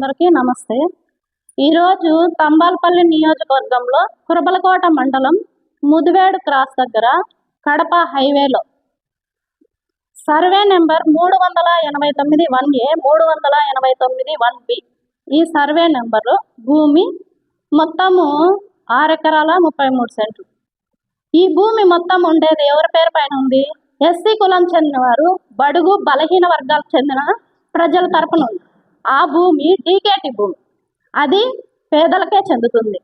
అందరికీ నమస్తే. ఈరోజు తంబాలపల్లి నియోజకవర్గంలో కురబలకోట మండలం ముదివేడు క్రాస్ దగ్గర కడప హైవేలో. సర్వే నెంబర్ మూడు వందల ఎనభై తొమ్మిది వన్ ఏ మూడు వందల ఎనభై తొమ్మిది వన్ బి. ఈ సర్వే నెంబరు భూమి మొత్తము ఆరు ఎకరాల ముప్పై మూడు సెంట్లు. ఈ భూమి మొత్తం ఉండేది ఎవరి పేరు పైన ఉంది? ఎస్సీ కులం చెందిన వారు బడుగు బలహీన వర్గాలకు చెందిన ప్రజల తరపున ఉంది. ఆ భూమి డీకేటి భూమి. అది పేదలకే చెందుతుంది.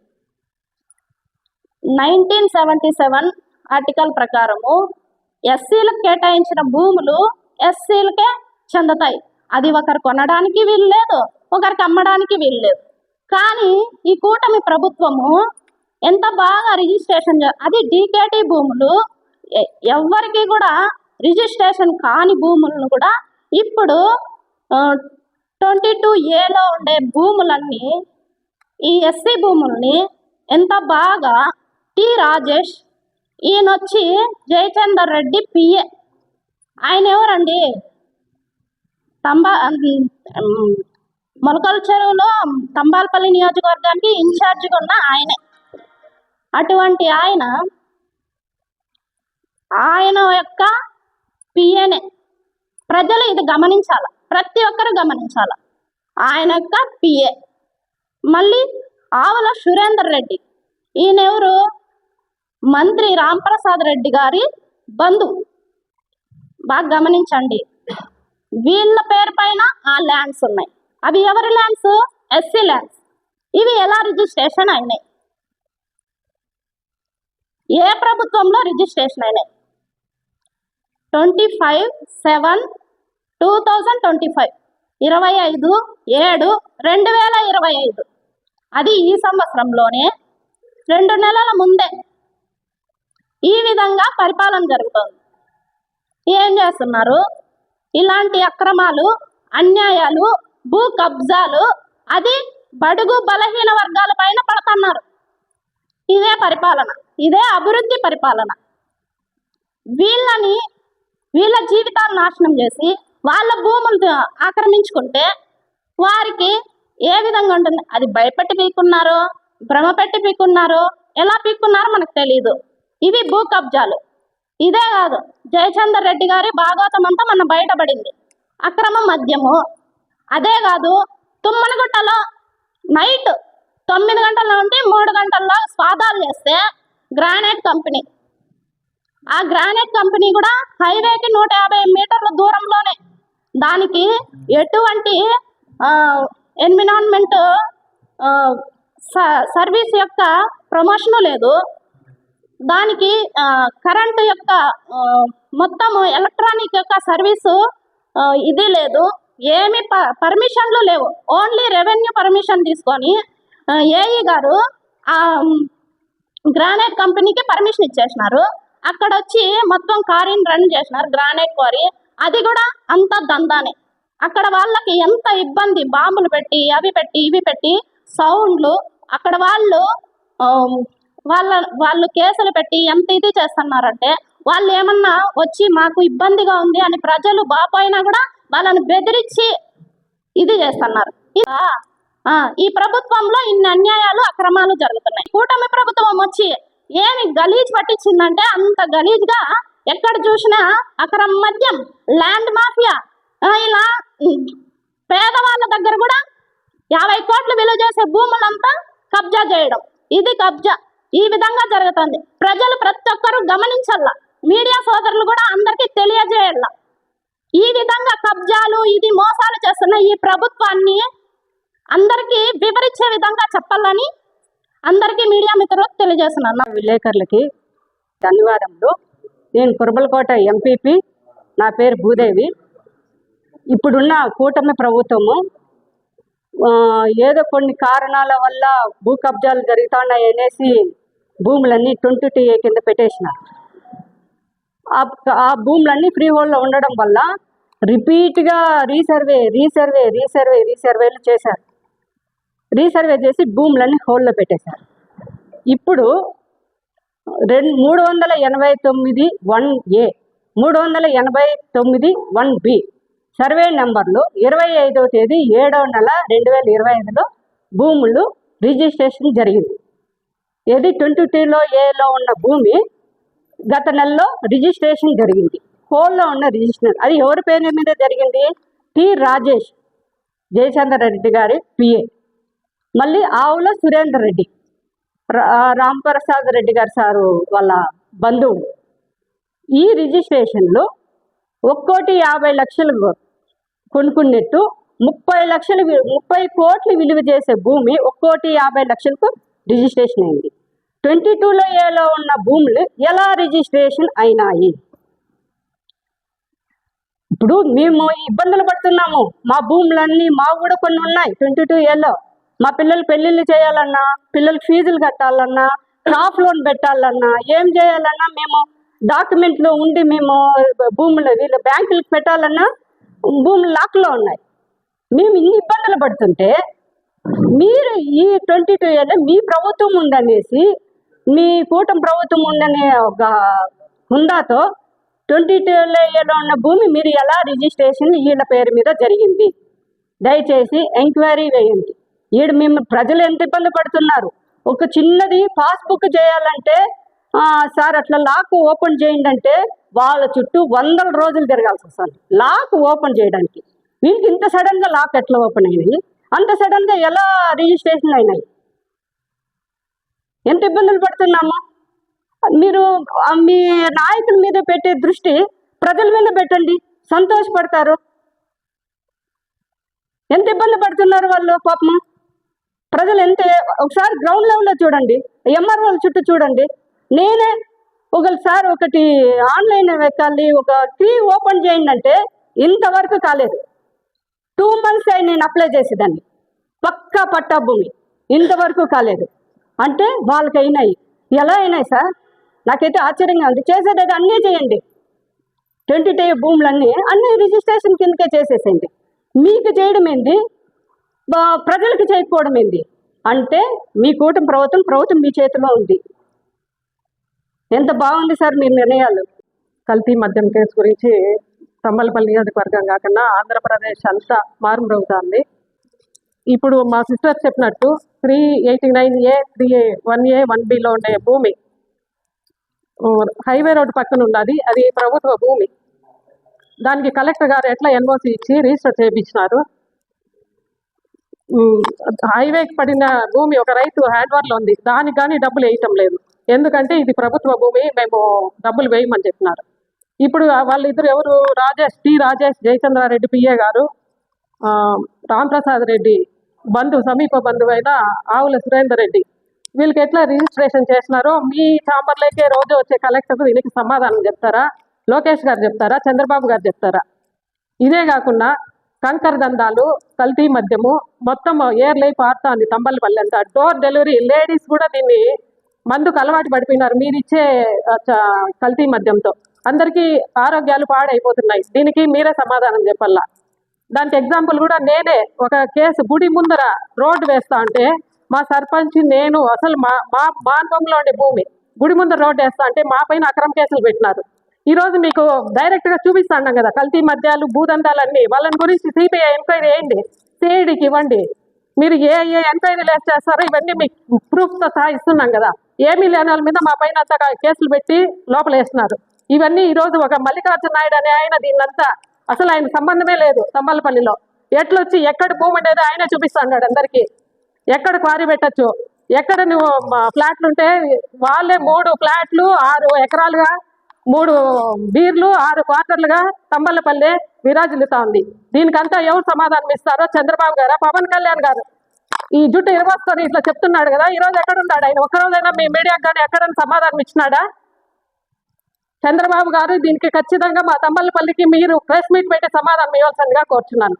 నైన్టీన్ సెవెంటీ సెవెన్ ఆర్టికల్ ప్రకారము ఎస్సీలకు కేటాయించిన భూములు ఎస్సీలకే చెందుతాయి. అది ఒకరు కొనడానికి వీలు లేదు ఒకరికి అమ్మడానికి వీలు లేదు. కానీ ఈ కూటమి ప్రభుత్వము ఎంత బాగా రిజిస్ట్రేషన్ అది డీకేటీ భూములు ఎ- ఎవ్వరికి కూడా రిజిస్ట్రేషన్ కాని భూములను కూడా ఇప్పుడు ట్వంటీ టూ ఏలో ఉండే భూములన్నీ ఈ ఎస్సీ భూముల్ని ఎంత బాగా టి రాజేష్ ఈయన వచ్చి జయచందర్ రెడ్డి పిఏ. ఆయన ఎవరండి తంబా మొలకల చెరువులో తంబాలపల్లి నియోజకవర్గానికి ఇన్ఛార్జిగా ఉన్న ఆయనే. అటువంటి ఆయన ఆయన యొక్క పిఏనే. ప్రజలు ఇది గమనించాలి? ప్రతి ఒక్కరు గమనించాల. ఆయన యొక్క పిఏ మళ్ళీ ఆవుల సురేందర్ రెడ్డి. ఈయన ఎవరు మంత్రి రాంప్రసాద్ రెడ్డి గారి బంధువు. బాగా గమనించండి. వీళ్ళ పేరు పైన ఆ ల్యాండ్స్ ఉన్నాయి. అవి ఎవరి ల్యాండ్స్? SC lands. ఇవి ఎలా రిజిస్ట్రేషన్ అయినాయి? ఏ ప్రభుత్వంలో రిజిస్ట్రేషన్ అయినాయి? Twenty five seven two thousand twenty five ఇరవై ఐదు ఏడు రెండు వేల ఇరవై ఐదు. అది ఈ సంవత్సరంలోనే రెండు నెలల ముందే ఈ విధంగా పరిపాలన జరుగుతోంది. ఏం చేస్తున్నారు? ఇలాంటి అక్రమాలు అన్యాయాలు భూ కబ్జాలు అది బడుగు బలహీన వర్గాల పైన పడుతున్నారు. ఇదే పరిపాలన ఇదే అభివృద్ధి పరిపాలన. వీళ్ళని వీళ్ళ జీవితాలు నాశనం చేసి వాళ్ళ భూములు ఆక్రమించుకుంటే వారికి ఏ విధంగా ఉంటుంది? అది భయపెట్టి పీక్కున్నారో భ్రమ పెట్టి పీక్కున్నారో ఎలా పీక్కున్నారో మనకు తెలియదు ఇవి భూ కబ్జాలు. ఇదే కాదు జయచందర్ రెడ్డి గారి భాగవతం అంతా మన బయటపడింది. అక్రమ మద్యము. అదే కాదు తుమ్మనగుట్టలో నైట్ తొమ్మిది గంటల నుండి మూడు గంటల్లో స్వాదాలు చేస్తే గ్రానైట్ కంపెనీ. ఆ గ్రానైట్ కంపెనీ కూడా హైవేకి నూట యాభై మీటర్ల దూరంలోనే. దానికి ఎటువంటి ఎన్విరాన్మెంట్ సర్వీస్ యొక్క ప్రమోషను లేదు. దానికి కరెంటు యొక్క మొత్తం మొత్తము ఎలక్ట్రానిక్ యొక్క సర్వీసు ఇది లేదు. ఏమి ప పర్మిషన్లు లేవు. ఓన్లీ రెవెన్యూ పర్మిషన్ తీసుకొని ఏఈ గారు ఆ గ్రానైట్ కంపెనీకి పర్మిషన్ ఇచ్చేసినారు. అక్కడ వచ్చి మొత్తం కారీని రన్ చేసినారు. గ్రానైట్ క్వారీ అది కూడా అంత దందానే. అక్కడ వాళ్ళకి ఎంత ఇబ్బంది? బాంబులు పెట్టి అవి పెట్టి ఇవి పెట్టి సౌండ్లు అక్కడ వాళ్ళు వాళ్ళ వాళ్ళు కేసులు పెట్టి ఎంత ఇది చేస్తున్నారంటే వాళ్ళు ఏమన్నా వచ్చి మాకు ఇబ్బందిగా ఉంది అని ప్రజలు బాపోయినా కూడా వాళ్ళని బెదిరించి ఇది చేస్తున్నారు. ఈ ప్రభుత్వంలో ఇన్ని అన్యాయాలు అక్రమాలు జరుగుతున్నాయి. కూటమి ప్రభుత్వం వచ్చి ఏమి గలీజ్ పట్టించిందంటే అంత గలీజ్గా ఎక్కడ చూసినా అక్కడ మద్యం ల్యాండ్ మాఫియా ఇలా పేదవాళ్ళ దగ్గర కూడా యాభై కోట్లు విలువ చేసే భూములంతా కబ్జా చేయడం. ఇది కబ్జా. ఈ విధంగా జరుగుతుంది. ప్రజలు ప్రతి ఒక్కరూ గమనించాల మీడియా సోదరులు కూడా అందరికీ తెలియజేయాల ఈ విధంగా కబ్జాలు ఇది మోసాలు చేస్తున్న ఈ ప్రభుత్వాన్ని అందరికీ వివరించే విధంగా చెప్పాలని అందరికీ మీడియా మిత్రులకు తెలియజేస్తున్నాను. విలేకరులకి ధన్యవాదములు. నేను కురబలకోట ఎంపీపీ నా పేరు భూదేవి. ఇప్పుడున్న కూటమి ప్రభుత్వము ఏదో కొన్ని కారణాల వల్ల భూ కబ్జాలు జరుగుతున్నాయి అనేసి భూములన్నీ ట్వంటీ టూ ఏ కింద పెట్టేసినారు. ఆ ఆ భూములన్నీ ఫ్రీ హోల్డ్లో ఉండడం వల్ల రిపీట్గా రీసర్వే రీసర్వే రీసర్వే రీసర్వేలు చేశారు. రీసర్వే చేసి భూములన్నీ హోల్డ్లో పెట్టేశారు. ఇప్పుడు రెండు మూడు వందల ఎనభై తొమ్మిది వన్ ఏ మూడు వందల ఎనభై తొమ్మిది వన్ బి. సర్వే నెంబర్లు ఇరవై ఐదవ తేదీ ఏడవ నెల రెండు వేల ఇరవై ఐదులో భూములు రిజిస్ట్రేషన్ జరిగింది. ఏది ట్వంటీ టూలో ఏలో ఉన్న భూమి గత నెలలో రిజిస్ట్రేషన్ జరిగింది. హోల్లో ఉన్న రిజిస్ట్రేషన్. అది ఎవరి పేరు మీద జరిగింది? టి రాజేష్ జయచంద్ర రెడ్డి గారి పిఏ మళ్ళీ ఆవుల సురేందర్ రెడ్డి. రా- రాంప్రసాద్ రెడ్డి గారు సారు వాళ్ళ బంధువు. ఈ రిజిస్ట్రేషన్లో ఒక్కోటి యాభై లక్షలు కొనుక్కున్నట్టు ముప్పై లక్షలు ముప్పై కోట్లు విలువ చేసే భూమి ఒక్కోటి యాభై లక్షలకు రిజిస్ట్రేషన్ అయింది. ట్వంటీ టూలో ఏలో ఉన్న భూములు ఎలా రిజిస్ట్రేషన్ అయినాయి? ఇప్పుడు మేము ఇబ్బందులు పడుతున్నాము. మా భూములన్నీ మా కూడా కొన్ని ఉన్నాయి. ట్వంటీ టూ ఏలో. మా పిల్లలు పెళ్ళిళ్ళు చేయాలన్నా పిల్లలు ఫీజులు కట్టాలన్నా క్రాప్ లోన్ పెట్టాలన్నా ఏం చేయాలన్నా మేము డాక్యుమెంట్లు ఉండి మేము భూములు వీళ్ళు బ్యాంకులకు పెట్టాలన్నా భూములు లాక్లో ఉన్నాయి. మేము ఇన్ని ఇబ్బందులు పడుతుంటే మీరు ఈ ట్వంటీ టూ ఇయర్లో మీ ప్రభుత్వం ఉందనేసి మీ కూటమి ప్రభుత్వం ఉందనే ఒక హుందాతో ట్వంటీ టూ ఇయర్లో ఉన్న భూమి మీరు ఎలా రిజిస్ట్రేషన్ వీళ్ళ పేరు మీద జరిగింది. దయచేసి ఎంక్వైరీ వేయండి. ఈడు మేము ప్రజలు ఎంత ఇబ్బంది పడుతున్నారు? ఒక చిన్నది పాస్బుక్ చేయాలంటే సార్ అట్లా లాక్ ఓపెన్ చేయండి అంటే వాళ్ళ చుట్టూ వందల రోజులు తిరగాల్సి వస్తుంది. లాక్ ఓపెన్ చేయడానికి. వీళ్ళకి ఇంత సడన్గా లాక్ ఎట్లా ఓపెన్ అయినాయి? అంత సడన్గా ఎలా రిజిస్ట్రేషన్ అయినాయి? ఎంత ఇబ్బందులు పడుతున్నాము? మీరు మీ నాయకుల మీద పెట్టే దృష్టి ప్రజల మీద పెట్టండి. సంతోషపడతారు. ఎంత ఇబ్బంది పడుతున్నారు వాళ్ళు పాపం ప్రజలు ఎంత ఒకసారి గ్రౌండ్ లెవెల్లో చూడండి ఎంఆర్ఓ చుట్టూ చూడండి. నేనే ఒకసారి ఒకటి ఆన్లైన్ ఎక్కాలి ఒక కీ ఓపెన్ చేయండి అంటే ఇంతవరకు కాలేదు. టూ మంత్స్ అయి నేను అప్లై చేసేదాన్ని. పక్కా పట్టా భూమి. ఇంతవరకు కాలేదు. అంటే వాళ్ళకి అయినాయి. ఎలా అయినాయి సార్? నాకైతే ఆశ్చర్యంగా ఉంది. చేసేది అన్నీ చేయండి. ట్వంటీ టే భూములన్నీ అన్ని రిజిస్ట్రేషన్ కిందకే చేసేసేయండి. మీకు చేయడం ఏంది? ప్రజలకు చేయకపోవడం ఏంది? అంటే మీ కూటమి ప్రభుత్వం ప్రభుత్వం మీ చేతిలో ఉంది. ఎంత బాగుంది సార్ మీ నిర్ణయాలు? కల్తీ మద్యం కేసు గురించి తమ్మలపల్లి నియోజకవర్గం కాకుండా ఆంధ్రప్రదేశ్ అంతా మారుమ్రోగుతోంది ఇప్పుడు మా సిస్టర్ చెప్పినట్టు three eighty nine A three A one A one below ఉండే భూమి. హైవే రోడ్డు పక్కన ఉన్నది అది ప్రభుత్వ భూమి. దానికి కలెక్టర్ గారు ఎట్లా ఎన్ఓసి ఇచ్చి రిజిస్టర్ చేయించినారు హైవేకి పడిన భూమి ఒక రైతు హ్యాండ్వర్లో ఉంది. దానికి కానీ డబ్బులు వేయటం లేదు. ఎందుకంటే ఇది ప్రభుత్వ భూమి మేము డబ్బులు వేయమని చెప్పినారు. ఇప్పుడు వాళ్ళిద్దరు ఎవరు? రాజేష్ టి రాజేష్ జయచంద్రారెడ్డి పిఏ గారు ఆ, రాంప్రసాద్ రెడ్డి బంధువు సమీప బంధువైన ఆవుల సురేందర్ రెడ్డి. వీళ్ళకి ఎట్లా రిజిస్ట్రేషన్ చేసినారో మీ ఛాంబర్లోకే రోజు వచ్చే కలెక్టర్ దీనికి సమాధానం చెప్తారా? లోకేష్ గారు చెప్తారా? చంద్రబాబు గారు చెప్తారా? ఇదే కాకుండా కంకర్ దందాలు కల్తీ మద్యము మొత్తం ఏర్లై పారుతోంది తంబలపల్లి అంతా. డోర్ డెలివరీ లేడీస్ కూడా దీన్ని మందుకు అలవాటు పడిపోయినారు మీరు ఇచ్చే కల్తీ మద్యంతో. అందరికీ ఆరోగ్యాలు పాడైపోతున్నాయి. దీనికి మీరే సమాధానం చెప్పాలా? దానికి ఎగ్జాంపుల్ కూడా నేనే. ఒక కేసు గుడి ముందర రోడ్డు వేస్తా అంటే మా సర్పంచ్ నేను అసలు మా మా మార్గంలో ఉండే భూమి గుడి ముందర రోడ్డు వేస్తా అంటే మా పైన అక్రమ కేసులు పెట్టినారు. ఈ రోజు మీకు డైరెక్ట్గా చూపిస్తాను కదా కల్తీ మద్యాలు భూదందాలన్నీ. వాళ్ళని గురించి సిబిఐ ఎంక్వైరీ చేయండి సిఐడికి ఇవ్వండి. మీరు ఏ ఏ ఎంక్వైరీలు చేస్తారో ఇవన్నీ మీకు ప్రూఫ్తో సహా ఇస్తున్నాం కదా. ఏమీ లేని వాళ్ళ మీద మా పైన కేసులు పెట్టి లోపల వేస్తున్నారు. ఇవన్నీ ఈరోజు ఒక మల్లికార్జున నాయుడు అనే ఆయన దీన్నంతా అసలు ఆయన సంబంధమే లేదు తమ్మలపల్లిలో ఎట్లొచ్చి ఎక్కడ భూమి ఉండేదో ఆయన చూపిస్తున్నాడు అందరికీ. ఎక్కడ క్వారీ పెట్టచ్చు? ఎక్కడ నువ్వు మా ఫ్లాట్లు ఉంటే వాళ్ళే మూడు ఫ్లాట్లు ఆరు ఎకరాలుగా మూడు బీర్లు ఆరు క్వార్టర్లుగా తంబళ్ళపల్లి విరాజిల్లుతా ఉంది. దీనికంతా ఎవరు సమాధానం ఇస్తారో చంద్రబాబు గారా? పవన్ కళ్యాణ్ గారు. ఈ జుట్టు ఇరవస్కొని ఇట్లా చెప్తున్నాడు కదా ఈరోజు ఎక్కడున్నాడు ఆయన? ఒక్కరోజైనా మీ మీడియాకు కానీ ఎక్కడైనా సమాధానం ఇచ్చినాడా? చంద్రబాబు గారు దీనికి ఖచ్చితంగా మా తమ్మలపల్లికి మీరు ప్రెస్ మీట్ పెట్టి సమాధానం ఇవ్వాల్సిందిగా కోరుచున్నాను.